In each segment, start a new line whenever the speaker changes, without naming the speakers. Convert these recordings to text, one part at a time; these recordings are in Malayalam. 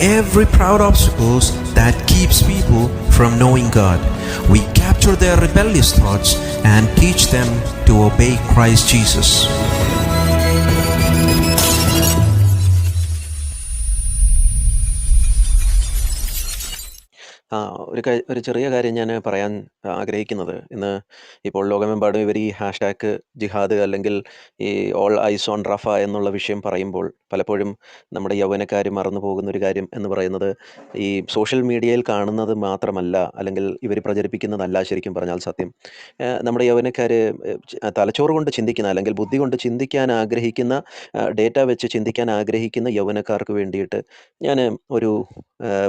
every proud obstacles that keeps people from knowing God. We capture their rebellious thoughts and teach them to obey Christ Jesus.
ഒരു ഒരു ചെറിയ കാര്യം ഞാൻ പറയാൻ ആഗ്രഹിക്കുന്നത്. ഇന്ന് ഇപ്പോൾ ലോകമെമ്പാടും ഇവർ ഈ ഹാഷ്ടാഗ് ജിഹാദ് അല്ലെങ്കിൽ ഈ ഓൾ ഐസ് ഓൺ റഫ എന്നുള്ള വിഷയം പറയുമ്പോൾ പലപ്പോഴും നമ്മുടെ യൗവനക്കാർ മറന്നു പോകുന്ന ഒരു കാര്യം എന്ന് പറയുന്നത് ഈ സോഷ്യൽ മീഡിയയിൽ കാണുന്നത് മാത്രമല്ല അല്ലെങ്കിൽ ഇവർ പ്രചരിപ്പിക്കുന്നതല്ല ശരിക്കും പറഞ്ഞാൽ സത്യം. നമ്മുടെ യൗവനക്കാർ തലച്ചോറ് കൊണ്ട് ചിന്തിക്കുന്ന അല്ലെങ്കിൽ ബുദ്ധി കൊണ്ട് ചിന്തിക്കാൻ ആഗ്രഹിക്കുന്ന ഡേറ്റ വെച്ച് ചിന്തിക്കാൻ ആഗ്രഹിക്കുന്ന യൗവനക്കാർക്ക് വേണ്ടിയിട്ട് ഞാൻ ഒരു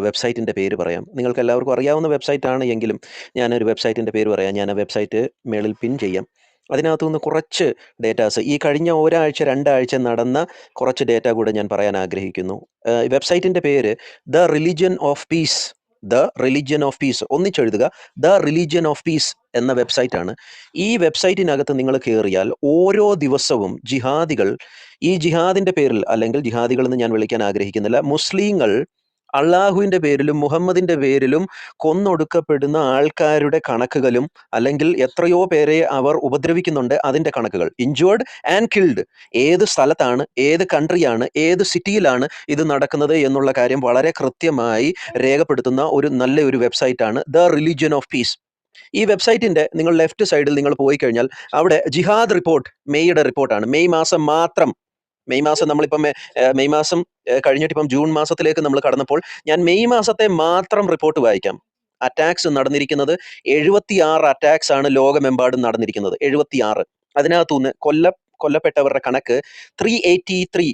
വെബ്സൈറ്റിന്റെ പേര് പറയാം. നിങ്ങൾക്ക് എല്ലാവർക്കും അറിയാവുന്ന വെബ്സൈറ്റ് ആണ് എങ്കിലും ഞാനൊരു വെബ്സൈറ്റിന്റെ പേര് പറയാം. ഞാൻ ആ വെബ്സൈറ്റ് മേളിൽ പിൻ ചെയ്യാം. അതിനകത്തു നിന്ന് കുറച്ച് ഡേറ്റാസ് ഈ കഴിഞ്ഞ ഒരാഴ്ച രണ്ടാഴ്ച നടന്ന കുറച്ച് ഡേറ്റ കൂടെ ഞാൻ പറയാൻ ആഗ്രഹിക്കുന്നു. വെബ്സൈറ്റിന്റെ പേര് the religion of peace. The religion of peace. ഒന്നിച്ചെഴുതുക. The religion of peace എന്ന വെബ്സൈറ്റാണ്. ഈ വെബ്സൈറ്റിനകത്ത് നിങ്ങൾ കയറിയാൽ ഓരോ ദിവസവും ജിഹാദികൾ ഈ ജിഹാദിന്റെ പേരിൽ അല്ലെങ്കിൽ ജിഹാദികൾ എന്ന് ഞാൻ വിളിക്കാൻ ആഗ്രഹിക്കുന്നില്ല മുസ്ലിങ്ങൾ അള്ളാഹുവിന്റെ പേരിലും മുഹമ്മദിന്റെ പേരിലും കൊന്നൊടുക്കപ്പെടുന്ന ആൾക്കാരുടെ കണക്കുകളും അല്ലെങ്കിൽ എത്രയോ പേരെ അവർ ഉപദ്രവിക്കുന്നുണ്ട് അതിന്റെ കണക്കുകൾ. ഇഞ്ചേർഡ് ആൻഡ് കിൽഡ് ഏത് സ്ഥലത്താണ് ഏത് കൺട്രിയാണ് ഏത് സിറ്റിയിലാണ് ഇത് നടക്കുന്നത് എന്നുള്ള കാര്യം വളരെ കൃത്യമായി രേഖപ്പെടുത്തുന്ന ഒരു നല്ല ഒരു വെബ്സൈറ്റാണ് ദ റിലീജിയൻ ഓഫ് പീസ് ഈ വെബ്സൈറ്റിന്റെ നിങ്ങൾ ലെഫ്റ്റ് സൈഡിൽ നിങ്ങൾ പോയി കഴിഞ്ഞാൽ അവിടെ ജിഹാദ് റിപ്പോർട്ട് മെയ്യുടെ റിപ്പോർട്ടാണ് മെയ് മാസം മാത്രം മെയ് മാസം നമ്മളിപ്പം മെയ് മാസം കഴിഞ്ഞിട്ട് ഇപ്പം ജൂൺ മാസത്തിലേക്ക് നമ്മൾ കടന്നപ്പോൾ ഞാൻ മെയ് മാസത്തെ മാത്രം റിപ്പോർട്ട് വായിക്കാം. അറ്റാക്സ് നടന്നിരിക്കുന്നത് എഴുപത്തിയാറ് അറ്റാക്സ് ആണ് ലോകമെമ്പാടും നടന്നിരിക്കുന്നത്. എഴുപത്തിയാറ്. അതിനകത്തുനിന്ന് കൊല്ല കൊല്ലപ്പെട്ടവരുടെ കണക്ക് ത്രീ എയ്റ്റി ത്രീ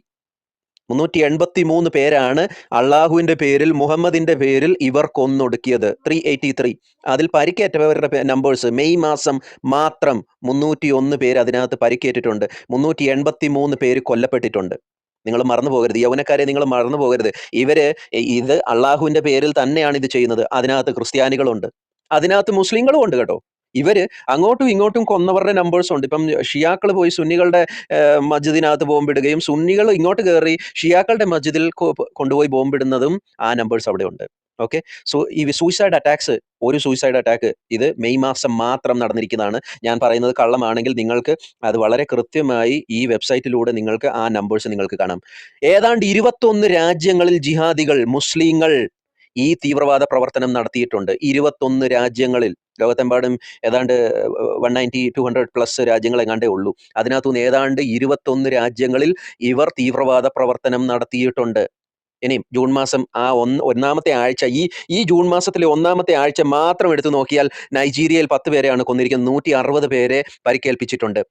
മുന്നൂറ്റി എൺപത്തി മൂന്ന് പേരാണ് അള്ളാഹുവിന്റെ പേരിൽ മുഹമ്മദിന്റെ പേരിൽ ഇവർ കൊന്നൊടുക്കിയത്. ത്രീ എയ്റ്റി ത്രീ അതിൽ പരിക്കേറ്റവരുടെ നമ്പേഴ്സ് മെയ് മാസം മാത്രം മുന്നൂറ്റി ഒന്ന് പേര് അതിനകത്ത് പരിക്കേറ്റിട്ടുണ്ട്. മുന്നൂറ്റി എൺപത്തി മൂന്ന് പേര് കൊല്ലപ്പെട്ടിട്ടുണ്ട്. നിങ്ങൾ മറന്നു പോകരുത്. യൗവനക്കാരെ നിങ്ങൾ മറന്നു പോകരുത്. ഇവർ ഇത് അള്ളാഹുവിന്റെ പേരിൽ തന്നെയാണ് ഇത് ചെയ്യുന്നത്. അതിനകത്ത് ക്രിസ്ത്യാനികളുണ്ട്. അതിനകത്ത് മുസ്ലിങ്ങളും ഉണ്ട് കേട്ടോ. ഇവർ അങ്ങോട്ടും ഇങ്ങോട്ടും കൊന്നവരുടെ നമ്പേഴ്സ് ഉണ്ട്. ഇപ്പം ഷിയാക്കൾ പോയി സുന്നികളുടെ മസ്ജിദിനകത്ത് ബോംബിടുകയും സുന്നികൾ ഇങ്ങോട്ട് കയറി ഷിയാക്കളുടെ മസ്ജിദിൽ കൊണ്ടുപോയി ബോംബിടുന്നതും ആ നമ്പേഴ്സ് അവിടെ ഉണ്ട്. ഓക്കെ സോ ഈ സൂയിസൈഡ് അറ്റാക്സ് ഒരു സൂയിസൈഡ് അറ്റാക്ക് ഇത് മെയ് മാസം മാത്രം നടന്നിരിക്കുന്നതാണ്. ഞാൻ പറയുന്നത് കള്ളമാണെങ്കിൽ നിങ്ങൾക്ക് അത് വളരെ കൃത്യമായി ഈ വെബ്സൈറ്റിലൂടെ നിങ്ങൾക്ക് ആ നമ്പേഴ്സ് നിങ്ങൾക്ക് കാണാം. ഏതാണ്ട് ഇരുപത്തൊന്ന് രാജ്യങ്ങളിൽ ജിഹാദികൾ മുസ്ലിങ്ങൾ ഈ തീവ്രവാദ പ്രവർത്തനം നടത്തിയിട്ടുണ്ട്. ഇരുപത്തൊന്ന് രാജ്യങ്ങളിൽ ലോകത്തെമ്പാടും ഏതാണ്ട് one ninety two hundred plus രാജ്യങ്ങൾ എങ്ങാണ്ടേ ഉള്ളൂ. അതിനകത്തുനിന്ന് ഏതാണ്ട് ഇരുപത്തൊന്ന് രാജ്യങ്ങളിൽ ഇവർ തീവ്രവാദ പ്രവർത്തനം നടത്തിയിട്ടുണ്ട്. ഇനിയും ജൂൺ മാസം ആ ഒന്ന് ഒന്നാമത്തെ ആഴ്ച ഈ ഈ ജൂൺ മാസത്തിലെ ഒന്നാമത്തെ ആഴ്ച മാത്രം എടുത്തു നോക്കിയാൽ നൈജീരിയയിൽ പത്ത് പേരെയാണ് കൊന്നിരിക്കുന്നത്. നൂറ്റി അറുപത് പേരെ പരിക്കേൽപ്പിച്ചിട്ടുണ്ട്.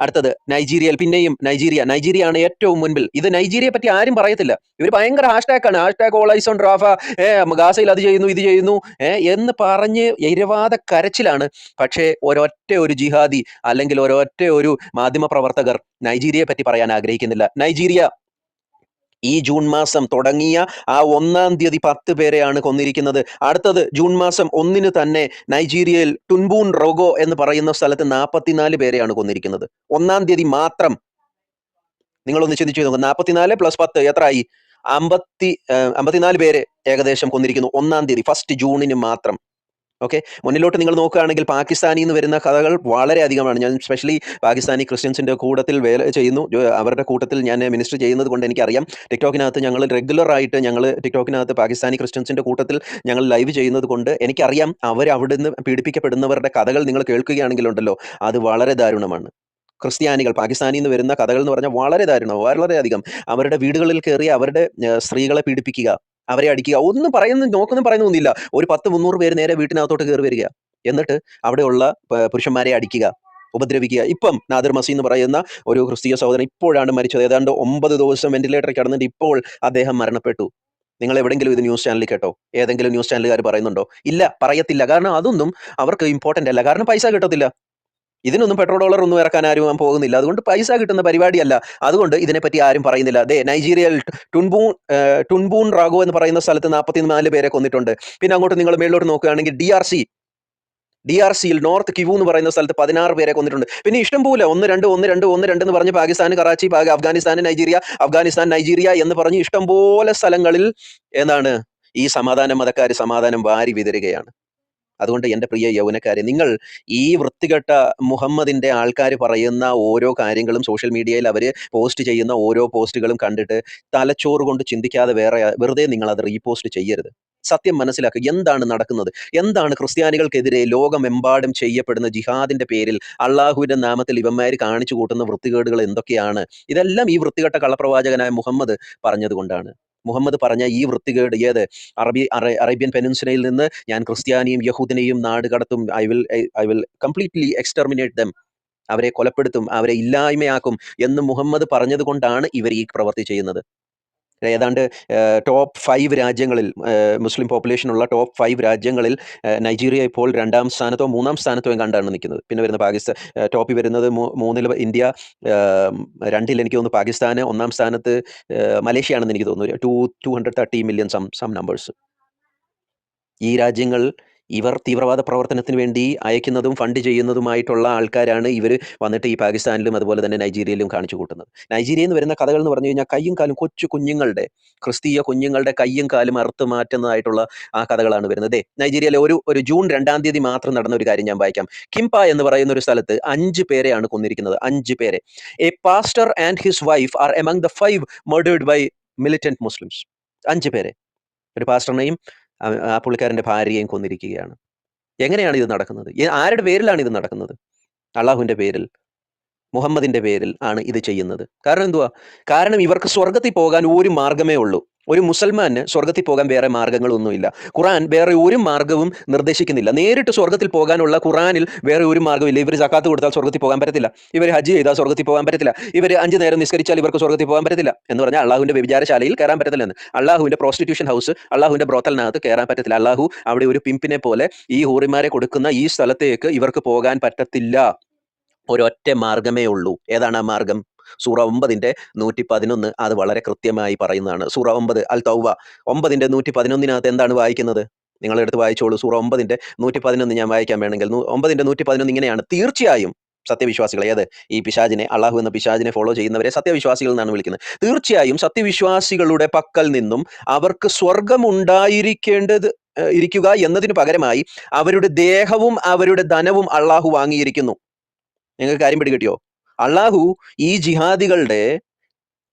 അടുത്തത് നൈജീരിയയിൽ പിന്നെയും നൈജീരിയ. നൈജീരിയ ആണ് ഏറ്റവും മുൻപിൽ. ഇത് നൈജീരിയയെ പറ്റി ആരും പറയത്തില്ല. ഇവർ ഭയങ്കര ഹാഷ്ടാഗാണ് ഹാഷ്ടാഗ് ഓൺ റാഫ ഏ ഗാസയിൽ അത് ചെയ്യുന്നു ഇത് ചെയ്യുന്നു. ഏ എന്ന് പറഞ്ഞ് ഇരവാദ കരച്ചിലാണ്. പക്ഷേ ഒരൊറ്റ ഒരു ജിഹാദി അല്ലെങ്കിൽ ഒരൊറ്റ ഒരു മാധ്യമ പ്രവർത്തകർ നൈജീരിയയെ പറ്റി പറയാൻ ആഗ്രഹിക്കുന്നില്ല. നൈജീരിയ ഈ ജൂൺ മാസം തുടങ്ങിയ ആ ഒന്നാം തീയതി പത്ത് പേരെയാണ് കൊന്നിരിക്കുന്നത്. അടുത്തത് ജൂൺ മാസം ഒന്നിന് തന്നെ നൈജീരിയയിൽ ടുൻബൂൺ റോഗോ എന്ന് പറയുന്ന സ്ഥലത്ത് നാൽപ്പത്തിനാല് പേരെയാണ് കൊന്നിരിക്കുന്നത്. ഒന്നാം തീയതി മാത്രം. നിങ്ങളൊന്ന് ചിന്തിച്ചു നോക്കുക നാൽപ്പത്തിനാല് പ്ലസ് പത്ത് എത്ര ആയി അമ്പത്തി അമ്പത്തിനാല് പേരെ ഏകദേശം കൊന്നിരിക്കുന്നു ഒന്നാം തീയതി ഫസ്റ്റ് ജൂണിന് മാത്രം. ഓക്കെ മുന്നിലോട്ട് നിങ്ങൾ നോക്കുകയാണെങ്കിൽ പാകിസ്ഥാനിൽ നിന്ന് വരുന്ന കഥകൾ വളരെ അധികമാണ്. ഞാൻ സ്പെഷ്യലി പാകിസ്ഥാനി ക്രിസ്ത്യൻസിന്റെ കൂട്ടത്തിൽ വേല ചെയ്യുന്നു. അവരുടെ കൂട്ടത്തിൽ ഞാൻ മിനിസ്റ്റർ ചെയ്യുന്നത് കൊണ്ട് എനിക്കറിയാം. ടിക്ടോക്കിനകത്ത് ഞങ്ങൾ റെഗുലർ ആയിട്ട് ഞങ്ങൾ ടിക്ടോക്കിനകത്ത് പാകിസ്ഥാനി ക്രിസ്ത്യൻസിന്റെ കൂട്ടത്തിൽ ഞങ്ങൾ ലൈവ് ചെയ്യുന്നത് കൊണ്ട് എനിക്കറിയാം അവർ അവിടുന്ന് പീഡിപ്പിക്കപ്പെടുന്നവരുടെ കഥകൾ നിങ്ങൾ കേൾക്കുകയാണെങ്കിലുണ്ടല്ലോ. അത് വളരെ ദാരുണമാണ്. ക്രിസ്ത്യാനികൾ പാകിസ്ഥാനിൽ നിന്ന് വരുന്ന കഥകൾ എന്ന് പറഞ്ഞാൽ വളരെ ദാരുണം വളരെയധികം അവരുടെ വീടുകളിൽ കയറി അവരുടെ സ്ത്രീകളെ പീഡിപ്പിക്കുക അവരെ അടിക്കുക. ഒന്നും പറയുന്ന നോക്കൊന്നും പറയുന്നൊന്നുമില്ല ഒരു പത്ത് മുന്നൂറ് പേര് നേരെ വീട്ടിനകത്തോട്ട് കയറി വരിക. എന്നിട്ട് അവിടെയുള്ള പുരുഷന്മാരെ അടിക്കുക ഉപദ്രവിക്കുക. ഇപ്പം നാദിർ മസീദ് എന്ന് പറയുന്ന ഒരു ക്രിസ്തീയ സഹോദരൻ ഇപ്പോഴാണ് മരിച്ചത്. ഏതാണ്ട് ഒമ്പത് ദിവസം വെന്റിലേറ്ററിൽ കിടന്നിട്ട് ഇപ്പോൾ അദ്ദേഹം മരണപ്പെട്ടു. നിങ്ങൾ എവിടെയെങ്കിലും ഇത് ന്യൂസ് ചാനലിൽ കേട്ടോ? ഏതെങ്കിലും ന്യൂസ് ചാനലുകാർ പറയുന്നുണ്ടോ? ഇല്ല പറയത്തില്ല. കാരണം അതൊന്നും അവർക്ക് ഇമ്പോർട്ടന്റ് അല്ല. കാരണം പൈസ കിട്ടത്തില്ല. ഇതിനൊന്നും പെട്രോൾ ഡോളർ ഒന്നും ഇറക്കാൻ ആരും പോകുന്നില്ല. അതുകൊണ്ട് പൈസ കിട്ടുന്ന പരിപാടിയല്ല. അതുകൊണ്ട് ഇതിനെപ്പറ്റി ആരും പറയുന്നില്ല. അതെ നൈജീരിയൽ ടുൺബൂൺ ടുൻബൂൺ റാഗോ എന്ന് പറയുന്ന സ്ഥലത്ത് നാൽപ്പത്തി നാല് പേരെ കൊന്നിട്ടുണ്ട്. പിന്നെ അങ്ങോട്ട് നിങ്ങൾ മേളിലോട്ട് നോക്കുകയാണെങ്കിൽ D R C D R സിയിൽ നോർത്ത് കിവു എന്ന് പറയുന്ന സ്ഥലത്ത് പതിനാറ് പേരെ കൊന്നിട്ടുണ്ട്. പിന്നെ ഇഷ്ടം പോലെ ഒന്ന് രണ്ട് ഒന്ന് രണ്ട് ഒന്ന് രണ്ട് എന്ന് പറഞ്ഞ് പാകിസ്ഥാൻ കറാച്ചി അഫ്ഗാനിസ്ഥാൻ നൈജീരിയ അഫ്ഗാനിസ്ഥാൻ നൈജീരിയ എന്ന് പറഞ്ഞ് ഇഷ്ടം പോലെ സ്ഥലങ്ങളിൽ എന്താണ്? ഈ സമാധാന മതക്കാർ സമാധാനം വാരി വിതരുകയാണ്. അതുകൊണ്ട് എന്റെ പ്രിയ യൗവനക്കാരെ നിങ്ങൾ ഈ വൃത്തികെട്ട മുഹമ്മദിന്റെ ആൾക്കാർ പറയുന്ന ഓരോ കാര്യങ്ങളും സോഷ്യൽ മീഡിയയിൽ അവർ പോസ്റ്റ് ചെയ്യുന്ന ഓരോ പോസ്റ്റുകളും കണ്ടിട്ട് തലച്ചോറ് കൊണ്ട് ചിന്തിക്കാതെ വേറെ വെറുതെ നിങ്ങൾ അത് റീപോസ്റ്റ് ചെയ്യരുത്. സത്യം മനസ്സിലാക്കുക എന്താണ് നടക്കുന്നത്. എന്താണ് ക്രിസ്ത്യാനികൾക്കെതിരെ ലോകമെമ്പാടും ചെയ്യപ്പെടുന്ന ജിഹാദിന്റെ പേരിൽ അള്ളാഹുവിന്റെ നാമത്തിൽ ഇവന്മാർ കാണിച്ചു കൂട്ടുന്ന വൃത്തികേടുകൾ എന്തൊക്കെയാണ്? ഇതെല്ലാം ഈ വൃത്തികെട്ട കള്ളപ്രവാചകനായ മുഹമ്മദ് പറഞ്ഞതുകൊണ്ടാണ്. മുഹമ്മദ് പറഞ്ഞ ഈ വൃത്തികേട് ഏത്? അറബി അറ- അറേബ്യൻ പെനിൻസുലയിൽ നിന്ന് ഞാൻ ക്രിസ്ത്യാനിയും യഹൂദിനെയും നാട് കടത്തും I will I will completely exterminate them. അവരെ കൊലപ്പെടുത്തും അവരെ ഇല്ലായ്മയാക്കും എന്ന് മുഹമ്മദ് പറഞ്ഞതുകൊണ്ടാണ് ഇവർ ഈ പ്രവൃത്തി ചെയ്യുന്നത്. ഏതാണ്ട് ടോപ്പ് ഫൈവ് രാജ്യങ്ങളിൽ മുസ്ലിം പോപ്പുലേഷൻ ഉള്ള ടോപ്പ് ഫൈവ് രാജ്യങ്ങളിൽ നൈജീരിയ ഇപ്പോൾ രണ്ടാം സ്ഥാനത്തോ മൂന്നാം സ്ഥാനത്തോ കണ്ടാണ് നിൽക്കുന്നത്. പിന്നെ വരുന്ന പാകിസ്ഥാൻ ടോപ്പിൽ വരുന്നത് മൂന്നിൽ ഇന്ത്യ രണ്ടിൽ എനിക്ക് തോന്നുന്നു പാകിസ്ഥാൻ ഒന്നാം സ്ഥാനത്ത് മലേഷ്യ ആണെന്ന് എനിക്ക് തോന്നുന്നു. Two two hundred thirty million some some numbers ഈ രാജ്യങ്ങൾ ഇവർ തീവ്രവാദ പ്രവർത്തനത്തിന് വേണ്ടി അയക്കുന്നതും ഫണ്ട് ചെയ്യുന്നതുമായിട്ടുള്ള ആൾക്കാരാണ് ഇവർ വന്നിട്ട് ഈ പാകിസ്ഥാനിലും അതുപോലെ തന്നെ നൈജീരിയയിലും കാണിച്ചു കൂട്ടുന്നത്. നൈജീരിയയിൽ നിന്ന് വരുന്ന കഥകൾ എന്ന് പറഞ്ഞു കഴിഞ്ഞാൽ കയ്യും കാലും കൊച്ചു കുഞ്ഞുങ്ങളുടെ ക്രിസ്തീയ കുഞ്ഞുങ്ങളുടെ കയ്യും കാലും അറുത്ത് മാറ്റുന്നതായിട്ടുള്ള ആ കഥകളാണ് വരുന്നത്. നൈജീരിയയിലെ ഒരു ഒരു ജൂൺ രണ്ടാം തീയതി മാത്രം നടന്ന ഒരു കാര്യം ഞാൻ വായിക്കാം. കിംപ എന്ന് പറയുന്ന ഒരു സ്ഥലത്ത് അഞ്ച് പേരെയാണ് കൊന്നിരിക്കുന്നത്. അഞ്ച് പേരെ. A pastor and his wife are among the five murdered by militant Muslims. അഞ്ച് പേരെ. ഒരു പാസ്റ്ററിനെയും ആ പുള്ളിക്കാരന്റെ ഭാര്യയെയും കൊന്നിരിക്കുകയാണ്. എങ്ങനെയാണ് ഇത് നടക്കുന്നത്? ആരുടെ പേരിലാണ് ഇത് നടക്കുന്നത്? അള്ളാഹുവിന്റെ പേരിൽ മുഹമ്മദിന്റെ പേരിൽ ആണ് ഇത് ചെയ്യുന്നത്. കാരണം എന്തുവാ? കാരണം ഇവർക്ക് സ്വർഗത്തിൽ പോകാൻ ഒരു മാർഗമേ ഉള്ളൂ. ഒരു മുസൽമാന് സ്വർഗത്തിൽ പോകാൻ വേറെ മാർഗങ്ങളൊന്നുമില്ല. ഖുറാൻ വേറെ ഒരു മാർഗവും നിർദ്ദേശിക്കുന്നില്ല. നേരിട്ട് സ്വർഗത്തിൽ പോകാനുള്ള ഖുറാനിൽ വേറെ ഒരു മാർഗമില്ല ഇവർ സക്കാത്ത് കൊടുത്താൽ സ്വർഗത്തിൽ പോകാൻ പറ്റത്തില്ല. ഇവർ ഹജ്ജ് ചെയ്താൽ സ്വർഗത്തിൽ പോകാൻ പറ്റത്തില്ല. ഇവർ അഞ്ച് നേരം നിസ്കരിച്ചാൽ ഇവർക്ക് സ്വർഗത്തിൽ പോകാൻ പറ്റത്തില്ല എന്ന് പറഞ്ഞാൽ അള്ളാഹുവിന്റെ വ്യഭിചാരശാലയിൽ കയറാൻ പറ്റത്തില്ല എന്ന്. അള്ളാഹുവിന്റെ പ്രോസ്റ്റിറ്റ്യൂഷൻ ഹൗസ് അള്ളാഹുവിന്റെ ബ്രോത്തലിനകത്ത് കയറാൻ പറ്റത്തില്ല. അള്ളാഹു അവിടെ ഒരു പിമ്പിനെ പോലെ ഈ ഹൂറിമാരെ കൊടുക്കുന്ന ഈ സ്ഥലത്തേക്ക് ഇവർക്ക് പോകാൻ പറ്റത്തില്ല. ഒരൊറ്റ മാർഗമേ ഉള്ളൂ. ഏതാണ് ആ മാർഗം? സൂറ ഒമ്പതിന്റെ നൂറ്റി പതിനൊന്ന് അത് വളരെ കൃത്യമായി പറയുന്നതാണ്. സൂറ ഒമ്പത് അൽ തൗവ ഒമ്പതിന്റെ നൂറ്റി പതിനൊന്നിനകത്ത് എന്താണ് വായിക്കുന്നത്? നിങ്ങളെടുത്ത് വായിച്ചോളൂ. സൂറ ഒമ്പതിന്റെ നൂറ്റി പതിനൊന്ന് ഞാൻ വായിക്കാൻ വേണമെങ്കിൽ ഒമ്പതിന്റെ നൂറ്റി പതിനൊന്ന് ഇങ്ങനെയാണ്. തീർച്ചയായും സത്യവിശ്വാസികൾ ഏത്? ഈ പിശാജിനെ അള്ളാഹു എന്ന പിശാജിനെ ഫോളോ ചെയ്യുന്നവരെ സത്യവിശ്വാസികൾ എന്നാണ് വിളിക്കുന്നത്. തീർച്ചയായും സത്യവിശ്വാസികളുടെ പക്കൽ നിന്നും അവർക്ക് സ്വർഗമുണ്ടായിരിക്കേണ്ടത് ഇരിക്കുക എന്നതിന് പകരമായി അവരുടെ ദേഹവും അവരുടെ ധനവും അള്ളാഹു വാങ്ങിയിരിക്കുന്നു. നിങ്ങൾക്ക് കാര്യം പിടികിട്ടിയോ? അള്ളാഹു ഈ ജിഹാദികളുടെ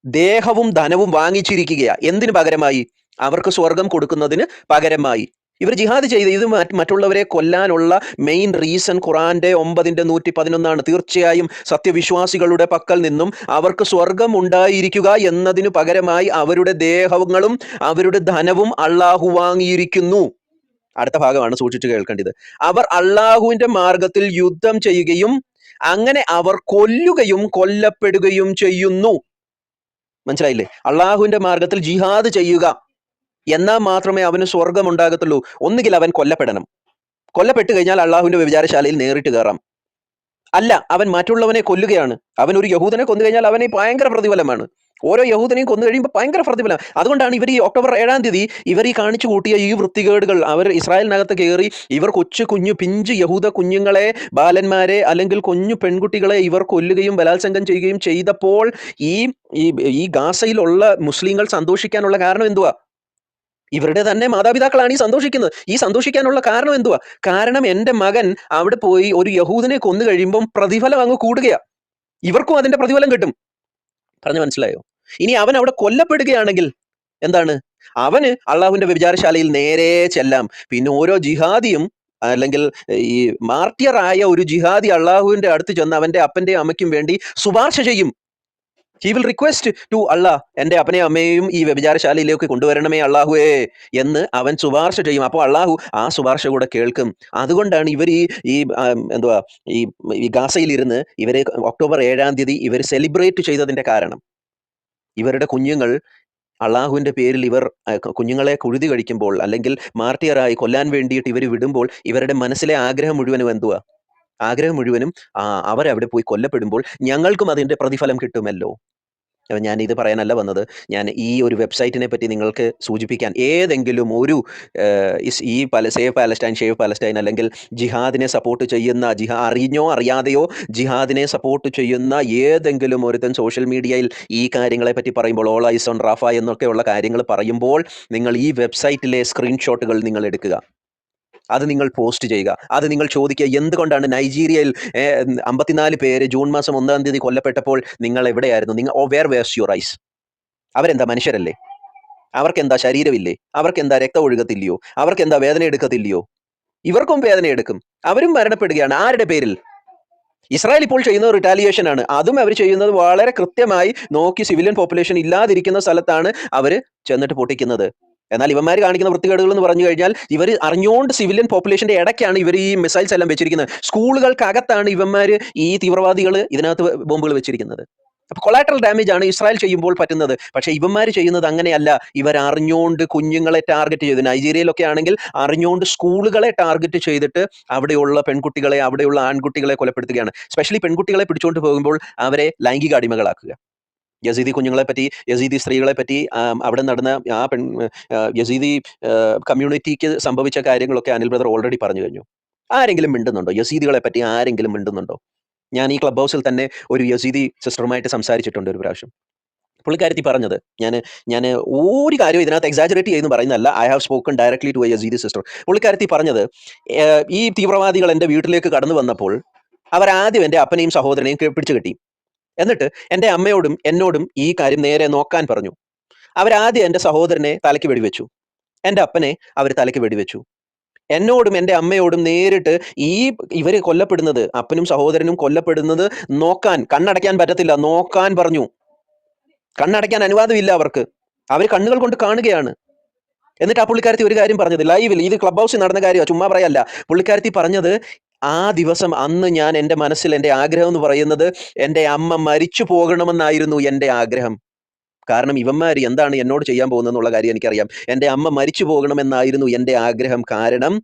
ദേഹവും ധനവും വാങ്ങിച്ചിരിക്കുകയാ. എന്തിനു പകരമായി? അവർക്ക് സ്വർഗം കൊടുക്കുന്നതിന് പകരമായി. ഇവർ ജിഹാദ് ചെയ്ത് ഇത് മറ്റുള്ളവരെ കൊല്ലാനുള്ള മെയിൻ റീസൺ ഖുറാന്റെ ഒമ്പതിന്റെ നൂറ്റി പതിനൊന്നാണ് തീർച്ചയായും സത്യവിശ്വാസികളുടെ പക്കൽ നിന്നും അവർക്ക് സ്വർഗം ഉണ്ടായിരിക്കുക എന്നതിനു പകരമായി അവരുടെ ദേഹങ്ങളും അവരുടെ ധനവും അള്ളാഹു വാങ്ങിയിരിക്കുന്നു. അടുത്ത ഭാഗമാണ് സൂക്ഷിച്ചു കേൾക്കേണ്ടത്. അവർ അള്ളാഹുവിന്റെ മാർഗത്തിൽ യുദ്ധം ചെയ്യുകയും അങ്ങനെ അവർ കൊല്ലുകയും കൊല്ലപ്പെടുകയും ചെയ്യുന്നു. മനസ്സിലായില്ലേ? അള്ളാഹുവിന്റെ മാർഗത്തിൽ ജിഹാദ് ചെയ്യുക. എന്നാൽ മാത്രമേ അവന് സ്വർഗം ഉണ്ടാകത്തുള്ളൂ ഒന്നുകിൽ അവൻ കൊല്ലപ്പെടണം. കൊല്ലപ്പെട്ട് കഴിഞ്ഞാൽ അള്ളാഹുവിന്റെ വിചാരശാലയിൽ നേരിട്ട് കയറാം. അല്ല അവൻ മറ്റുള്ളവനെ കൊല്ലുകയാണ്. അവൻ ഒരു യഹൂദനെ കൊന്നു കഴിഞ്ഞാൽ അവനെ ഭയങ്കര പ്രതിഫലമാണ്. ഓരോ യഹൂദനെയും കൊന്നു കഴിയുമ്പോൾ ഭയങ്കര പ്രതിഫലം. അതുകൊണ്ടാണ് ഇവർ ഈ ഒക്ടോബർ ഏഴാം തീയതി ഇവർ ഈ കാണിച്ചു കൂട്ടിയ ഈ വൃത്തികേടുകൾ. അവർ ഇസ്രായേലിനകത്ത് കയറി ഇവർ കൊച്ചു കുഞ്ഞു പിഞ്ച് യഹൂദ കുഞ്ഞുങ്ങളെ ബാലന്മാരെ അല്ലെങ്കിൽ കുഞ്ഞു പെൺകുട്ടികളെ ഇവർ കൊല്ലുകയും ബലാത്സംഗം ചെയ്യുകയും ചെയ്തപ്പോൾ ഈ ഈ ഗാസയിലുള്ള മുസ്ലിങ്ങൾ സന്തോഷിക്കാനുള്ള കാരണം എന്തുവാ? ഇവരുടെ തന്നെ മാതാപിതാക്കളാണ് ഈ സന്തോഷിക്കുന്നത്. ഈ സന്തോഷിക്കാനുള്ള കാരണം എന്തുവാ? കാരണം എന്റെ മകൻ അവിടെ പോയി ഒരു യഹൂദനെ കൊന്നു കഴിയുമ്പം പ്രതിഫലം അങ്ങ് കൂടുകയാണ് ഇവർക്കും അതിന്റെ പ്രതിഫലം കിട്ടും. പറഞ്ഞു മനസ്സിലായോ? ഇനി അവൻ അവിടെ കൊല്ലപ്പെടുകയാണെങ്കിൽ എന്താണ്? അവന് അള്ളാഹുവിന്റെ വ്യഭിചാരശാലയിൽ നേരെ ചെല്ലാം. പിന്നെ ഓരോ ജിഹാദിയും അല്ലെങ്കിൽ ഈ മാർട്ടിയറായ ഒരു ജിഹാദി അള്ളാഹുവിന്റെ അടുത്ത് ചെന്ന് അവന്റെ അപ്പന്റെയും അമ്മയ്ക്കും വേണ്ടി ശുപാർശ ചെയ്യും. He will request to Allah എന്റെ അപ്പനെയും അമ്മയെയും ഈ വ്യഭിചാരശാലയിലേക്ക് കൊണ്ടുവരണമേ അള്ളാഹുവേ എന്ന് അവൻ ശുപാർശ ചെയ്യും. അപ്പോൾ അള്ളാഹു ആ ശുപാർശ കൂടെ കേൾക്കും. അതുകൊണ്ടാണ് ഇവർ ഈ ഈ എന്തുവാ ഈ ഗാസയിലിരുന്ന് ഇവരെ ഒക്ടോബർ ഏഴാം തീയതി ഇവർ സെലിബ്രേറ്റ് ചെയ്തതിന്റെ കാരണം. ഇവരുടെ കുഞ്ഞുങ്ങൾ അള്ളാഹുവിന്റെ പേരിൽ ഇവർ കുഞ്ഞുങ്ങളെ കുഴുതി കഴിക്കുമ്പോൾ അല്ലെങ്കിൽ മാർട്ടിയറായി കൊല്ലാൻ വേണ്ടിയിട്ട് ഇവർ വിടുമ്പോൾ ഇവരുടെ മനസ്സിലെ ആഗ്രഹം മുഴുവനും എന്തുവാ? ആഗ്രഹം മുഴുവനും അവരവിടെ പോയി കൊല്ലപ്പെടുമ്പോൾ ഞങ്ങൾക്കും അതിന്റെ പ്രതിഫലം കിട്ടുമല്ലോ. ഞാൻ ഇത് പറയാനല്ല വന്നത്. ഞാൻ ഈ ഒരു വെബ്സൈറ്റിനെ പറ്റി നിങ്ങൾക്ക് സൂചിപ്പിക്കാൻ ഏതെങ്കിലും ഒരു ഈ പല സേവ് പാലസ്റ്റൈൻ ഷേവ് പാലസ്റ്റൈൻ അല്ലെങ്കിൽ ജിഹാദിനെ സപ്പോർട്ട് ചെയ്യുന്ന ജിഹാ അറിഞ്ഞോ അറിയാതെയോ ജിഹാദിനെ സപ്പോർട്ട് ചെയ്യുന്ന ഏതെങ്കിലും ഒരുത്തൻ സോഷ്യൽ മീഡിയയിൽ ഈ കാര്യങ്ങളെ പറ്റി പറയുമ്പോൾ ഓൾ ഐസ് ഓൺ റാഫ എന്നൊക്കെയുള്ള കാര്യങ്ങൾ പറയുമ്പോൾ നിങ്ങൾ ഈ വെബ്സൈറ്റിലെ സ്ക്രീൻഷോട്ടുകൾ നിങ്ങൾ എടുക്കുക. അത് നിങ്ങൾ പോസ്റ്റ് ചെയ്യുക. അത് നിങ്ങൾ ചോദിക്കുക എന്തുകൊണ്ടാണ് നൈജീരിയയിൽ അമ്പത്തിനാല് പേര് ജൂൺ മാസം ഒന്നാം തീയതി കൊല്ലപ്പെട്ടപ്പോൾ നിങ്ങൾ എവിടെയായിരുന്നു? നിങ്ങൾ oh where where's your eyes അവരെന്താ മനുഷ്യരല്ലേ? അവർക്കെന്താ ശരീരമില്ലേ? അവർക്കെന്താ രക്തം ഒഴുകത്തില്ലയോ? അവർക്കെന്താ വേദന എടുക്കത്തില്ലയോ? ഇവർക്കും വേദന എടുക്കും. അവരും മരണപ്പെടുകയാണ്. ആരുടെ പേരിൽ? ഇസ്രായേൽ ഇപ്പോൾ ചെയ്യുന്നത് റിറ്റാലിയേഷൻ ആണ്. അതും അവർ ചെയ്യുന്നത് വളരെ കൃത്യമായി നോക്കി സിവിലിയൻ പോപ്പുലേഷൻ ഇല്ലാതിരിക്കുന്ന സ്ഥലത്താണ് അവർ ചെന്നിട്ട് പൊട്ടിക്കുന്നത്. എന്നാൽ ഇവന്മാർ കാണിക്കുന്ന വൃത്തികേടുകൾ എന്ന് പറഞ്ഞു കഴിഞ്ഞാൽ ഇവർ അറിഞ്ഞുകൊണ്ട് സിവിലിയൻ പോപ്പുലേഷന്റെ ഇടയ്ക്കാണ് ഇവർ ഈ മിസൈൽസ് എല്ലാം വെച്ചിരിക്കുന്നത്. സ്കൂളുകൾക്കകത്താണ് ഇവന്മാർ ഈ തീവ്രവാദികൾ ഇതിനകത്ത് ബോംബുകൾ വെച്ചിരിക്കുന്നത്. അപ്പൊ കൊളാട്രൽ ഡാമേജ് ആണ് ഇസ്രായേൽ ചെയ്യുമ്പോൾ പറ്റുന്നത്. പക്ഷെ ഇവന്മാർ ചെയ്യുന്നത് അങ്ങനെയല്ല. ഇവർ അറിഞ്ഞുകൊണ്ട് കുഞ്ഞുങ്ങളെ ടാർഗറ്റ് ചെയ്ത് നൈജീരിയയിലൊക്കെ ആണെങ്കിൽ അറിഞ്ഞുകൊണ്ട് സ്കൂളുകളെ ടാർഗറ്റ് ചെയ്തിട്ട് അവിടെയുള്ള പെൺകുട്ടികളെ അവിടെയുള്ള ആൺകുട്ടികളെ കൊലപ്പെടുത്തുകയാണ്. സ്പെഷ്യലി പെൺകുട്ടികളെ പിടിച്ചുകൊണ്ട് പോകുമ്പോൾ അവരെ ലൈംഗിക അടിമകളാക്കുക യസീദി കുഞ്ഞുങ്ങളെ പറ്റി യസീദി സ്ത്രീകളെ പറ്റി അവിടെ നടന്ന ആ പെൺ യസീദി കമ്മ്യൂണിറ്റിക്ക് സംഭവിച്ച കാര്യങ്ങളൊക്കെ അനിൽ ബ്രദർ ഓൾറെഡി പറഞ്ഞു കഴിഞ്ഞു. ആരെങ്കിലും മിണ്ടുന്നുണ്ടോ? യസീദികളെ പറ്റി ആരെങ്കിലും മിണ്ടുന്നുണ്ടോ? ഞാൻ ഈ ക്ലബ് ഹൗസിൽ തന്നെ ഒരു യസീദി സിസ്റ്ററുമായിട്ട് സംസാരിച്ചിട്ടുണ്ട് ഒരു പ്രാവശ്യം. പുള്ളിക്കാരത്തി പറഞ്ഞത് ഞാൻ ഞാൻ ഒരു കാര്യം ഇതിനകത്ത് എക്സാജറേറ്റ് ചെയ്യുന്നു പറയുന്നതല്ല. I have spoken directly to a Yazidi sister പുള്ളിക്കാരത്തി പറഞ്ഞത് ഈ തീവ്രവാദികൾ എന്റെ വീട്ടിലേക്ക് കടന്നു വന്നപ്പോൾ അവരാദ്യം എന്റെ അപ്പനെയും സഹോദരനെയും പിടിച്ചു കെട്ടി. എന്നിട്ട് എന്റെ അമ്മയോടും എന്നോടും ഈ കാര്യം നേരെ നോക്കാൻ പറഞ്ഞു. അവരാദ്യം എന്റെ സഹോദരനെ തലയ്ക്ക് വെടിവെച്ചു. എന്റെ അപ്പനെ അവർ തലയ്ക്ക് വെടിവെച്ചു. എന്നോടും എന്റെ അമ്മയോടും നേരിട്ട് ഈ ഇവർ കൊല്ലപ്പെടുന്നത് അപ്പനും സഹോദരനും കൊല്ലപ്പെടുന്നത് നോക്കാൻ കണ്ണടയ്ക്കാൻ പറ്റത്തില്ല നോക്കാൻ പറഞ്ഞു. കണ്ണടയ്ക്കാൻ അനുവാദമില്ല അവർക്ക്. അവർ കണ്ണുകൾ കൊണ്ട് കാണുകയാണ്. എന്നിട്ട് ആ പുള്ളിക്കാരത്തി ഒരു കാര്യം പറഞ്ഞത് ലൈവിൽ ഇത് ക്ലബ് ഹൗസിൽ നടന്ന കാര്യമാണ് ചുമ്മാ പറയല്ല. പുള്ളിക്കാരത്തി പറഞ്ഞത് ആ ദിവസം അന്ന് ഞാൻ എന്റെ മനസ്സിൽ എന്റെ ആഗ്രഹം എന്ന് പറയുന്നത് എന്റെ അമ്മ മരിച്ചു പോകണമെന്നായിരുന്നു എന്റെ ആഗ്രഹം. കാരണം ഇവന്മാർ എന്താണ് എന്നോട് ചെയ്യാൻ പോകുന്നതെന്നുള്ള കാര്യം എനിക്കറിയാം. എന്റെ അമ്മ മരിച്ചു പോകണമെന്നായിരുന്നു എന്റെ ആഗ്രഹം. കാരണം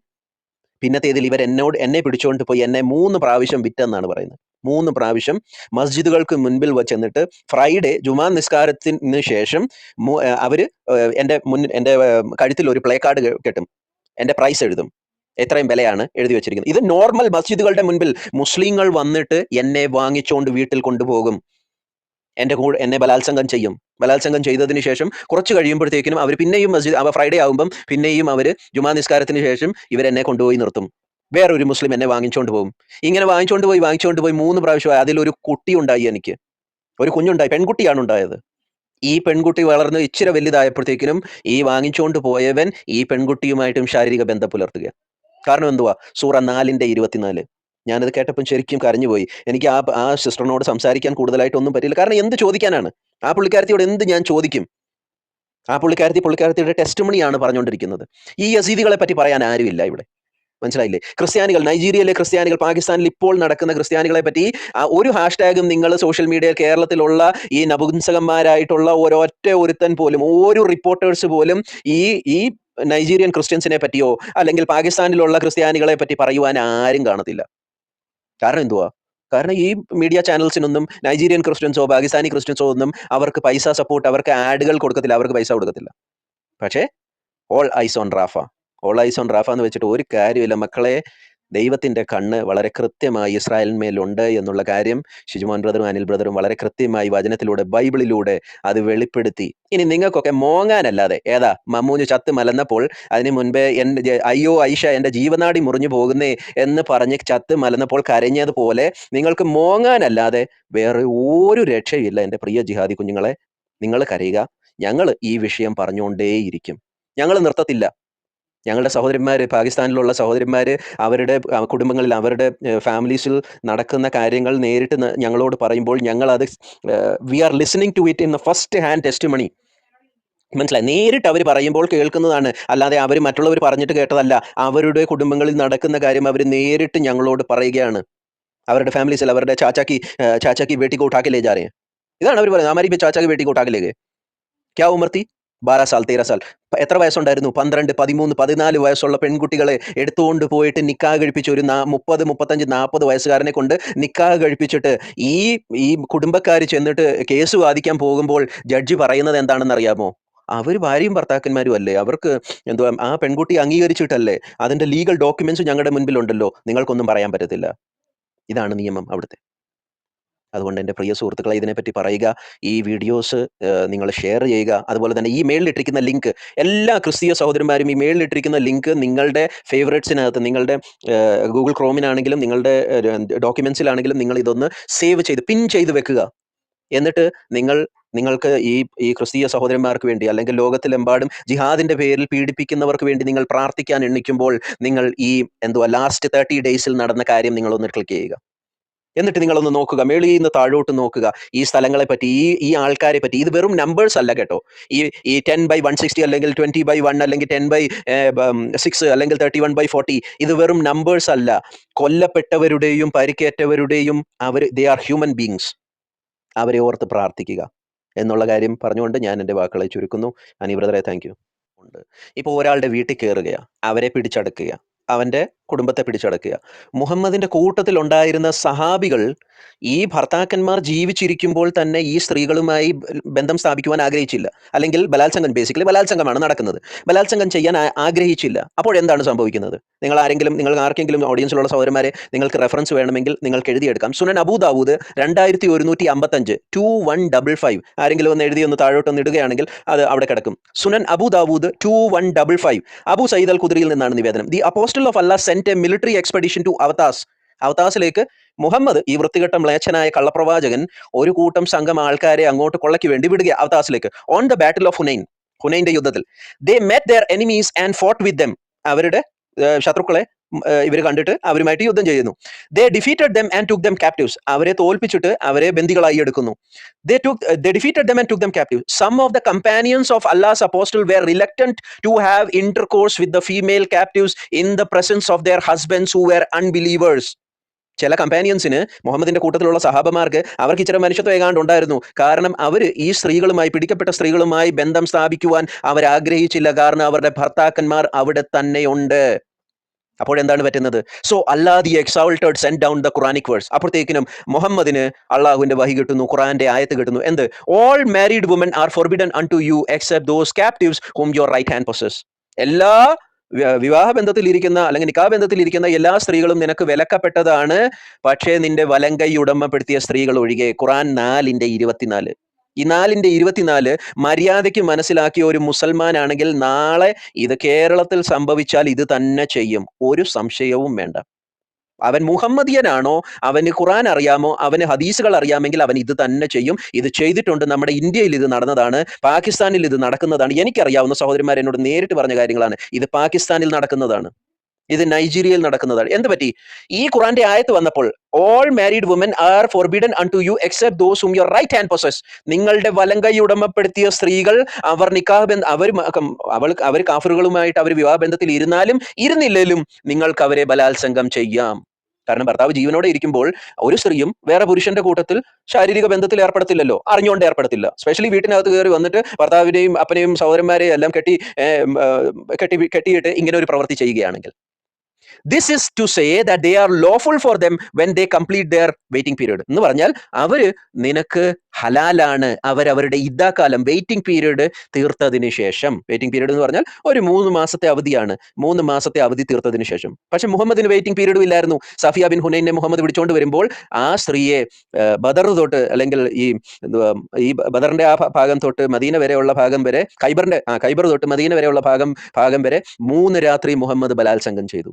പിന്നത്തേതിൽ ഇവർ എന്നോട് എന്നെ പിടിച്ചുകൊണ്ട് പോയി എന്നെ മൂന്ന് പ്രാവശ്യം വിറ്റെന്നാണ് പറയുന്നത്. മൂന്ന് പ്രാവശ്യം മസ്ജിദുകൾക്ക് മുൻപിൽ വച്ചെന്നിട്ട് ഫ്രൈഡേ ജുമാ നിസ്കാരത്തിന് ശേഷം അവർ എന്റെ മുൻ എന്റെ കഴുത്തിൽ ഒരു പ്ലേ കാർഡ് കെട്ടും. എന്റെ പ്രൈസ് എഴുതും. എത്രയും വിലയാണ് എഴുതി വെച്ചിരിക്കുന്നത്. ഇത് നോർമൽ മസ്ജിദുകളുടെ മുൻപിൽ മുസ്ലിങ്ങൾ വന്നിട്ട് എന്നെ വാങ്ങിച്ചുകൊണ്ട് വീട്ടിൽ കൊണ്ടുപോകും. എന്റെ കൂടെ എന്നെ ബലാത്സംഗം ചെയ്യും. ബലാത്സംഗം ചെയ്തതിന് ശേഷം കുറച്ച് കഴിയുമ്പോഴത്തേക്കിനും അവർ പിന്നെയും മസ്ജിദ് അവ ഫ്രൈഡേ ആകുമ്പം പിന്നെയും അവർ ജുമാ നിസ്കാരത്തിന് ശേഷം ഇവരെന്നെ കൊണ്ടുപോയി നിർത്തും. വേറൊരു മുസ്ലിം എന്നെ വാങ്ങിച്ചുകൊണ്ട് പോകും. ഇങ്ങനെ വാങ്ങിച്ചുകൊണ്ട് പോയി വാങ്ങിച്ചുകൊണ്ട് പോയി മൂന്ന് പ്രാവശ്യമായി അതിലൊരു കുട്ടി ഉണ്ടായി എനിക്ക്. ഒരു കുഞ്ഞുണ്ടായി പെൺകുട്ടിയാണ് ഉണ്ടായത്. ഈ പെൺകുട്ടി വളർന്ന് ഇച്ചിരി വലുതായപ്പോഴത്തേക്കിനും ഈ വാങ്ങിച്ചുകൊണ്ട് പോയവൻ ഈ പെൺകുട്ടിയുമായിട്ടും ശാരീരിക ബന്ധം പുലർത്തുക കാരണം എന്തുവാ? സൂറ നാലിന്റെ ഇരുപത്തിനാല്. ഞാനത് കേട്ടപ്പം ശരിക്കും കരഞ്ഞുപോയി. എനിക്ക് ആ ആ സിസ്റ്ററിനോട് സംസാരിക്കാൻ കൂടുതലായിട്ട് ഒന്നും പറ്റില്ല കാരണം എന്ത് ചോദിക്കാനാണ്? ആ പുള്ളിക്കാരത്തിയോട് എന്ത് ഞാൻ ചോദിക്കും? ആ പുള്ളിക്കാരത്തി പുള്ളിക്കാരത്തിയുടെ ടെസ്റ്റ് മണിയാണ് പറഞ്ഞുകൊണ്ടിരിക്കുന്നത് ഈ യസീദികളെ പറ്റി പറയാൻ ആരുമില്ല ഇവിടെ. മനസ്സിലായില്ലേ? ക്രിസ്ത്യാനികൾ നൈജീരിയയിലെ ക്രിസ്ത്യാനികൾ പാകിസ്ഥാനിൽ ഇപ്പോൾ നടക്കുന്ന ക്രിസ്ത്യാനികളെ പറ്റി ഒരു ഹാഷ്ടാഗും നിങ്ങൾ സോഷ്യൽ മീഡിയ കേരളത്തിലുള്ള ഈ നപുംസകന്മാരായിട്ടുള്ള ഒരൊറ്റ ഒരുത്തൻ പോലും ഓരോ റിപ്പോർട്ടേഴ്സ് പോലും ഈ ഈ നൈജീരിയൻ ക്രിസ്ത്യൻസിനെ പറ്റിയോ അല്ലെങ്കിൽ പാകിസ്ഥാനിലുള്ള ക്രിസ്ത്യാനികളെ പറ്റി പറയുവാൻ ആരും കാണത്തില്ല. കാരണം എന്തുവാ? കാരണം ഈ മീഡിയ ചാനൽസിനൊന്നും നൈജീരിയൻ ക്രിസ്ത്യൻസോ പാകിസ്ഥാനി ക്രിസ്ത്യൻസോ ഒന്നും അവർക്ക് പൈസ സപ്പോർട്ട് അവർക്ക് ആഡുകൾ കൊടുക്കത്തില്ല അവർക്ക് പൈസ കൊടുക്കത്തില്ല. പക്ഷേ all eyes on Rafah all eyes on Rafah എന്ന് വെച്ചിട്ട് ഒരു കാര്യമില്ല മക്കളെ ദൈവത്തിന്റെ കണ്ണ് വളരെ കൃത്യമായി ഇസ്രായേലിന്മേലുണ്ട് എന്നുള്ള കാര്യം ഷിജുമോൻ ബ്രദറും അനിൽ ബ്രദറും വളരെ കൃത്യമായി വചനത്തിലൂടെ ബൈബിളിലൂടെ അത് വെളിപ്പെടുത്തി. ഇനി നിങ്ങൾക്കൊക്കെ മോങ്ങാനല്ലാതെ ഏതാ മമ്മൂഞ്ഞ് ചത്ത് മലന്നപ്പോൾ അതിന് മുൻപേ എന്റെ അയ്യോ ഐഷ എന്റെ ജീവനാടി മുറിഞ്ഞു പോകുന്നേ എന്ന് പറഞ്ഞ് ചത്ത് മലന്നപ്പോൾ കരഞ്ഞതുപോലെ നിങ്ങൾക്ക് മോങ്ങാനല്ലാതെ വേറെ ഒരു രക്ഷയില്ല എന്റെ പ്രിയ ജിഹാദി കുഞ്ഞുങ്ങളെ. നിങ്ങൾ കരയുക. ഞങ്ങൾ ഈ വിഷയം പറഞ്ഞുകൊണ്ടേയിരിക്കും. ഞങ്ങൾ നിർത്തത്തില്ല. ഞങ്ങളുടെ സഹോദരന്മാർ പാകിസ്ഥാനിലുള്ള സഹോദരന്മാർ അവരുടെ ആ, കുടുംബങ്ങളിൽ അവരുടെ ഫാമിലീസിൽ നടക്കുന്ന കാര്യങ്ങൾ നേരിട്ട് ന- ഞങ്ങളോട് പറയുമ്പോൾ ഞങ്ങൾ അത് we are listening to it in the first hand testimony മനസ്സിലായി നേരിട്ട് അവർ പറയുമ്പോൾ കേൾക്കുന്നതാണ് അല്ലാതെ അവർ മറ്റുള്ളവർ പറഞ്ഞിട്ട് കേട്ടതല്ല അവരുടെ കുടുംബങ്ങളിൽ നടക്കുന്ന കാര്യം അവർ നേരിട്ട് ഞങ്ങളോട് പറയുകയാണ് അവരുടെ ഫാമിലീസിൽ അവരുടെ ചാച്ചാക്കി अ, चाचा की बेटी को उठा के ले जा रहे हैं इधर അവർ പറയുന്നത് हमारी भी चाचा की बेटी को उठा के ले गए क्या उम्र थी ബാരാ സാൽ തേര സാൽ എത്ര വയസ്സുണ്ടായിരുന്നു? പന്ത്രണ്ട് പതിമൂന്ന് പതിനാല് വയസ്സുള്ള പെൺകുട്ടികളെ എടുത്തുകൊണ്ട് പോയിട്ട് നിക്കാഹ് കഴിപ്പിച്ച് ഒരു മുപ്പത് മുപ്പത്തഞ്ച് നാൽപ്പത് വയസ്സുകാരനെ കൊണ്ട് നിക്കാഹ് കഴിപ്പിച്ചിട്ട് ഈ ഈ കുടുംബക്കാർ ചെന്നിട്ട് കേസ് വാദിക്കാൻ പോകുമ്പോൾ ജഡ്ജി പറയുന്നത് എന്താണെന്ന് അറിയാമോ അവർ ഭാര്യയും ഭർത്താക്കന്മാരും അല്ലേ? അവർക്ക് എന്തുവാ ആ പെൺകുട്ടി അംഗീകരിച്ചിട്ടല്ലേ? അതിന്റെ ലീഗൽ ഡോക്യുമെന്റ്സ് ഞങ്ങളുടെ മുൻപിലുണ്ടല്ലോ. നിങ്ങൾക്കൊന്നും പറയാൻ പറ്റത്തില്ല. ഇതാണ് നിയമം അവിടുത്തെ. അതുകൊണ്ട് എന്റെ പ്രിയ സുഹൃത്തുക്കളെ ഇതിനെപ്പറ്റി പറയുക ഈ വീഡിയോസ് നിങ്ങൾ ഷെയർ ചെയ്യുക. അതുപോലെ തന്നെ ഈ മെയിലിട്ടിരിക്കുന്ന ലിങ്ക് എല്ലാ ക്രിസ്തീയ സഹോദരന്മാരും ഈ മെയിലിട്ടിരിക്കുന്ന ലിങ്ക് നിങ്ങളുടെ ഫേവറേറ്റ്സിനകത്ത് നിങ്ങളുടെ ഗൂഗിൾ ക്രോമിനാണെങ്കിലും നിങ്ങളുടെ ഡോക്യുമെൻസിലാണെങ്കിലും നിങ്ങൾ ഇതൊന്ന് സേവ് ചെയ്ത് പിൻ ചെയ്ത് വെക്കുക. എന്നിട്ട് നിങ്ങൾ നിങ്ങൾക്ക് ഈ ഈ ക്രിസ്തീയ സഹോദരന്മാർക്ക് വേണ്ടി അല്ലെങ്കിൽ ലോകത്തിലെമ്പാടും ജിഹാദിന്റെ പേരിൽ പീഡിപ്പിക്കുന്നവർക്ക് വേണ്ടി നിങ്ങൾ പ്രാർത്ഥിക്കാൻ എണ്ണിക്കുമ്പോൾ നിങ്ങൾ ഈ എന്തുവാ ലാസ്റ്റ് തേർട്ടി ഡേയ്സിൽ നടന്ന കാര്യം നിങ്ങളൊന്ന് ക്ലിക്ക് ചെയ്യുക. എന്നിട്ട് നിങ്ങളൊന്ന് നോക്കുക. മേളിൽ നിന്ന് താഴോട്ട് നോക്കുക. ഈ സ്ഥലങ്ങളെ പറ്റി ഈ ഈ ആൾക്കാരെ പറ്റി. ഇത് വെറും നമ്പേഴ്സ് അല്ല കേട്ടോ. ഈ ഈ ടെൻ ബൈ വൺ സിക്സ്റ്റി അല്ലെങ്കിൽ ട്വന്റി ബൈ വൺ അല്ലെങ്കിൽ ടെൻ ബൈ സിക്സ് അല്ലെങ്കിൽ തേർട്ടി വൺ ബൈ ഫോർട്ടി ഇത് വെറും നമ്പേഴ്സ് അല്ല. കൊല്ലപ്പെട്ടവരുടെയും പരിക്കേറ്റവരുടെയും അവർ ദേ ആർ ഹ്യൂമൻ ബീങ്സ് അവരെ ഓർത്ത് പ്രാർത്ഥിക്കുക എന്നുള്ള കാര്യം പറഞ്ഞുകൊണ്ട് ഞാൻ എന്റെ വാക്കുകളെ ചുരുക്കുന്നു. അനി ബ്രദറെ താങ്ക് യു ഉണ്ട്. ഇപ്പോൾ ഒരാളുടെ വീട്ടിൽ കയറുകയാണ് അവരെ പിടിച്ചടക്കുക അവന്റെ കുടുംബത്തെ പിടിച്ചടക്കുക. മുഹമ്മദിന്റെ കൂട്ടത്തിൽ ഉണ്ടായിരുന്ന സഹാബികൾ ഈ ഭർത്താക്കന്മാർ ജീവിച്ചിരിക്കുമ്പോൾ തന്നെ ഈ സ്ത്രീകളുമായി ബന്ധം സ്ഥാപിക്കുവാൻ ആഗ്രഹിച്ചില്ല. അല്ലെങ്കിൽ ബലാത്സംഗം ബേസിക്കലി ബലാത്സംഗമാണ് നടക്കുന്നത്. ബലാത്സംഗം ചെയ്യാൻ ആഗ്രഹിച്ചില്ല. അപ്പോൾ എന്താണ് സംഭവിക്കുന്നത്? നിങ്ങൾ ആരെങ്കിലും നിങ്ങൾ ആർക്കെങ്കിലും ഓഡിയൻസിലുള്ള സഹോദരന്മാരെ നിങ്ങൾക്ക് റെഫറൻസ് വേണമെങ്കിൽ നിങ്ങൾക്ക് എഴുതിയെടുക്കാം. സുനൻ അബൂദാവൂദ് രണ്ടായിരത്തി ഒരുന്നൂറ്റി അമ്പത്തഞ്ച് ടു വൺ ഡബിൾ ഫൈവ് ആരെങ്കിലും ഒന്ന് എഴുതി ഒന്ന് താഴോട്ടൊന്ന് ഇടുകയാണെങ്കിൽ അത് അവിടെ കിടക്കും. Sunan Abu Dawud two one double five Abu Said al കുദ്രിയിൽ നിന്നാണ് നിവേദനം. The apostle of Allah sent a military expedition to Awtas. അവതാസിലേക്ക് Muhammad ഈ വൃത്തികെട്ട മ്ലേച്ഛനായ കള്ളപ്രവാചകൻ ഒരു കൂട്ടം സംഘം ആൾക്കാരെ അങ്ങോട്ട് കൊള്ളയ്ക്ക് വേണ്ടി വിടുക അവതാസിലേക്ക്. On the battle of Hunain ഹുനൈന്റെ യുദ്ധത്തിൽ. They met their enemies and fought with them അവരുടെ ശത്രുക്കളെ ഇവർ കണ്ടിട്ട് അവരുമായിട്ട് യുദ്ധം ചെയ്യുന്നു. They defeated them and took them captives അവരെ തോൽപ്പിച്ചിട്ട് അവരെ ബന്ദികളായി എടുക്കുന്നു. They took the defeated them and and them them some of the companions of of allah's apostle were to have intercourse with the female captives in the presence of their husbands who were unbelievers. ചില കമ്പാനിയൻസിന് മുഹമ്മദിന്റെ കൂട്ടത്തിലുള്ള സഹാബമാർക്ക് അവർക്ക് ഇച്ചിരി മനുഷ്യത്വം ഏകാണ്ട് ഉണ്ടായിരുന്നു. കാരണം അവർ ഈ സ്ത്രീകളുമായി പിടിക്കപ്പെട്ട സ്ത്രീകളുമായി ബന്ധം സ്ഥാപിക്കുവാൻ അവർ ആഗ്രഹിച്ചില്ല കാരണം അവരുടെ ഭർത്താക്കന്മാർ അവിടെ തന്നെയുണ്ട് അപ്പോൾ എന്താണ് പറ്റുന്നത്? So Allah the exalted sent down the Quranic verse അപ്പോഴത്തേക്കിനും മുഹമ്മദിന് അള്ളാഹുവിന്റെ വഹി കിട്ടുന്നു ഖുറാന്റെ ആയത്ത് കിട്ടുന്നു. എന്ത്? All married women are forbidden unto you except those captives whom your right hand possess എല്ലാ വിവാഹ ബന്ധത്തിൽ ഇരിക്കുന്ന അല്ലെങ്കിൽ നിക്കാ ബന്ധത്തിൽ ഇരിക്കുന്ന എല്ലാ സ്ത്രീകളും നിനക്ക് വിലക്കപ്പെട്ടതാണ്. പക്ഷേ നിന്റെ വലങ്കൈ ഉടമപ്പെടുത്തിയ സ്ത്രീകൾ ഒഴികെ ഖുറാൻ നാലിന്റെ ഇരുപത്തിനാല്. ഈ നാലിന്റെ ഇരുപത്തിനാല് മര്യാദയ്ക്ക് മനസ്സിലാക്കിയ ഒരു മുസൽമാനാണെങ്കിൽ നാളെ ഇത് കേരളത്തിൽ സംഭവിച്ചാൽ ഇത് തന്നെ ചെയ്യും. ഒരു സംശയവും വേണ്ട. അവൻ മുഹമ്മദിയനാണോ? അവന് ഖുറാൻ അറിയാമോ? അവന് ഹദീസുകൾ അറിയാമെങ്കിൽ അവൻ ഇത് തന്നെ ചെയ്യും. ഇത് ചെയ്തിട്ടുണ്ട്. നമ്മുടെ ഇന്ത്യയിൽ ഇത് നടന്നതാണ്. പാകിസ്ഥാനിൽ ഇത് നടക്കുന്നതാണ്. എനിക്കറിയാവുന്ന സഹോദരന്മാർ എന്നോട് നേരിട്ട് പറഞ്ഞ കാര്യങ്ങളാണ്. ഇത് പാകിസ്ഥാനിൽ നടക്കുന്നതാണ്. ഇത് നൈജീരിയയിൽ നടക്കുന്നതാണ്. എന്ത് പറ്റി? ഈ ഖുറാന്റെ ആയത്ത് വന്നപ്പോൾ all married women are forbidden unto you except those whom your right hand possess നിങ്ങളുടെ വലങ്കൈ ഉടമപ്പെടുത്തിയ സ്ത്രീകൾ അവർ നിക്കാഹ് അവർ അവൾ അവർ കാഫറുകളുമായിട്ട് അവർ വിവാഹ ബന്ധത്തിൽ ഇരുന്നാലും ഇരുന്നില്ലെങ്കിലും നിങ്ങൾക്ക് അവരെ ബലാത്സംഗം ചെയ്യാം. കാരണം ഭർത്താവ് ജീവനോടെ ഇരിക്കുമ്പോൾ ഒരു സ്ത്രീയും വേറെ പുരുഷന്റെ കൂട്ടത്തിൽ ശാരീരിക ബന്ധത്തിൽ ഏർപ്പെടുത്തില്ലല്ലോ. അറിഞ്ഞുകൊണ്ട് ഏർപ്പെടുത്തില്ല. സ്പെഷ്യലി വീട്ടിനകത്ത് കയറി വന്നിട്ട് ഭർത്താവിനെയും അപ്പനെയും സഹോദരന്മാരെയും എല്ലാം കെട്ടി കെട്ടി കെട്ടിയിട്ട് ഇങ്ങനെ ഒരു പ്രവൃത്തി ചെയ്യുകയാണെങ്കിൽ. This is to say that they are lawful for them when they complete their waiting period എന്ന് പറഞ്ഞാൽ അവർ നിനക്ക് ഹലാലാണ് അവരവരുടെ ഇദ്ദാക്കാലം വെയിറ്റിംഗ് പീരീഡ് തീർത്തതിന് ശേഷം. വെയിറ്റിംഗ് പീരീഡ് എന്ന് പറഞ്ഞാൽ ഒരു മൂന്ന് മാസത്തെ അവധിയാണ്. മൂന്ന് മാസത്തെ അവധി തീർത്തതിന് ശേഷം. പക്ഷെ മുഹമ്മദിന് വെയിറ്റിംഗ് പീരീഡും ഇല്ലായിരുന്നു. സഫിയ ബിൻ ഹുനൈനെ മുഹമ്മദ് പിടിച്ചുകൊണ്ട് വരുമ്പോൾ ആ സ്ത്രീയെ ബദർ തൊട്ട് അല്ലെങ്കിൽ ഈ ഈ ബദറിന്റെ ആ ഭാഗം തൊട്ട് മദീന വരെയുള്ള ഭാഗം വരെ ഖൈബറിന്റെ ആ ഖൈബർ തൊട്ട് മദീന വരെയുള്ള ഭാഗം ഭാഗം വരെ മൂന്ന് രാത്രി മുഹമ്മദ് ബലാത്സംഗം ചെയ്തു.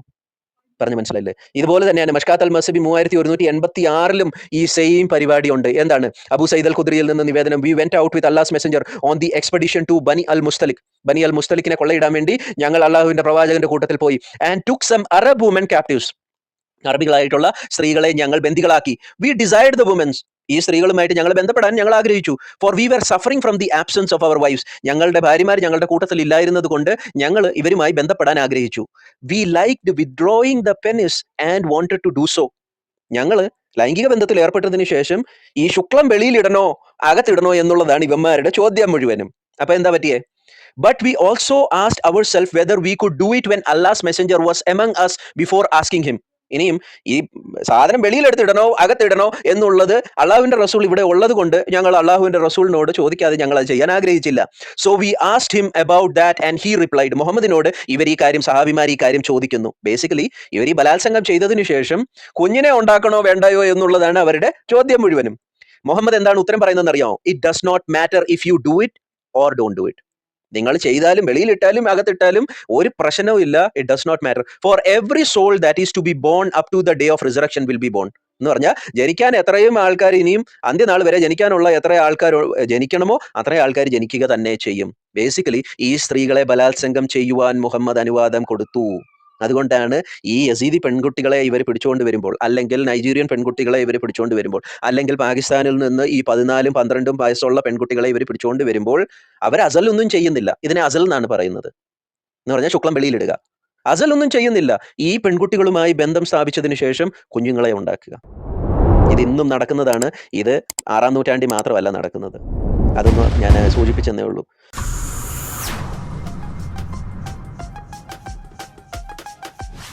പറഞ്ഞു മനസ്സിലായില്ലേ? ഇതുപോലെ തന്നെയാണ് മഷ്കാത്ത് അൽ മസബി മൂവായിരത്തി ഒരുന്നൂറ്റി എൺപത്തി ആറിലും ഈ സെയിം പരിപാടി ഉണ്ട് എന്താണ്? അബു സൈദ് അൽ ഖുദ്രിയിൽ നിന്ന് നിവേദനം. We went out with Allah's messenger on the expedition to Bani al Mustaliq ബനി അൽ മുസ്തലിഖിനെ കൊള്ളയിടാൻ വേണ്ടി ഞങ്ങൾ അള്ളാഹുവിന്റെ പ്രവാചകന്റെ കൂട്ടത്തിൽ പോയി and took some Arab women captives അറബികളായിട്ടുള്ള സ്ത്രീകളെ ഞങ്ങൾ ബന്ധികളാക്കി വി ഡിസൈഡ് ദ വുമൻസ് ഈ സ്ത്രീകളുമായിട്ട് ഞങ്ങൾ ബന്ധപ്പെടാൻ ഞങ്ങൾ ആഗ്രഹിച്ചു. For we are suffering from the absence of our wives ഞങ്ങളുടെ ഭാര്യമാർ ഞങ്ങളുടെ കൂട്ടത്തിൽ ഇല്ലായിരുന്നത് കൊണ്ട് ഞങ്ങൾ ഇവരുമായി ബന്ധപ്പെടാൻ ആഗ്രഹിച്ചു. We like withdrawing the penis and wanted to do so ഞങ്ങൾ ലൈംഗിക ബന്ധത്തിൽ ഏർപ്പെട്ടതിന് ശേഷം ഈ ശുക്ലം വെളിയിലിടണോ അകത്തിടണോ എന്നുള്ളതാണ് ഇവന്മാരുടെ ചോദ്യം മുഴുവനും. അപ്പൊ എന്താ പറ്റിയേ? But we also asked our self whether we could do it when Allah's messenger was among us before asking him ഇനിയും ഈ സാധനം വെളിയിലെടുത്തിടണോ അകത്തിടണോ എന്നുള്ളത് അള്ളാഹുവിന്റെ റസൂൾ ഇവിടെ ഉള്ളത് കൊണ്ട് ഞങ്ങൾ അള്ളാഹുവിന്റെ റസൂളിനോട് ചോദിക്കാതെ ഞങ്ങൾ അത് ചെയ്യാൻ ആഗ്രഹിച്ചില്ല. So we asked him about that and he replied മുഹമ്മദിനോട് ഇവർ ഈ കാര്യം സഹാബിമാർ ഈ കാര്യം ചോദിക്കുന്നു. ബേസിക്കലി ഇവർ ഈ ബലാത്സംഗം ചെയ്തതിനു ശേഷം കുഞ്ഞിനെ ഉണ്ടാക്കണോ വേണ്ടയോ എന്നുള്ളതാണ് അവരുടെ ചോദ്യം മുഴുവനും. മുഹമ്മദ് എന്താണ് ഉത്തരം പറയുന്നതെന്ന് അറിയാമോ? It does not matter if you do it or don't do it നിങ്ങൾ ചെയ്താലും വെളിയിലിട്ടാലും അകത്തിട്ടാലും ഒരു പ്രശ്നവും ഇല്ല. It does not matter for every soul that is to be born up to the day of resurrection will be born എന്ന് പറഞ്ഞാൽ ജനിക്കാൻ എത്രയും ആൾക്കാർ ഇനിയും അന്ത്യനാൾ വരെ ജനിക്കാനുള്ള എത്ര ആൾക്കാർ ജനിക്കണമോ അത്രയും ആൾക്കാർ ജനിക്കുക തന്നെ ചെയ്യും. ബേസിക്കലി ഈ സ്ത്രീകളെ ബലാത്സംഗം ചെയ്യുവാൻ മുഹമ്മദ് അനുവാദം കൊടുത്തു. അതുകൊണ്ടാണ് ഈ യസീദി പെൺകുട്ടികളെ ഇവർ പിടിച്ചുകൊണ്ട് വരുമ്പോൾ അല്ലെങ്കിൽ നൈജീരിയൻ പെൺകുട്ടികളെ ഇവർ പിടിച്ചുകൊണ്ട് വരുമ്പോൾ അല്ലെങ്കിൽ പാകിസ്ഥാനിൽ നിന്ന് ഈ പതിനാലും പന്ത്രണ്ടും വയസ്സുള്ള പെൺകുട്ടികളെ ഇവർ പിടിച്ചുകൊണ്ട് വരുമ്പോൾ അവർ അസലൊന്നും ചെയ്യുന്നില്ല. ഇതിനെ അസൽ എന്നാണ് പറയുന്നത്. എന്ന് പറഞ്ഞാൽ ശുക്ലം വെളിയിലിടുക. അസലൊന്നും ചെയ്യുന്നില്ല. ഈ പെൺകുട്ടികളുമായി ബന്ധം സ്ഥാപിച്ചതിന് ശേഷം കുഞ്ഞുങ്ങളെ ഉണ്ടാക്കുക. ഇത് ഇന്നും നടക്കുന്നതാണ്. ഇത് ആറാം നൂറ്റാണ്ടിൽ മാത്രമല്ല നടക്കുന്നത്. അതൊന്ന് ഞാൻ സൂചിപ്പിച്ചെന്നേ ഉള്ളൂ.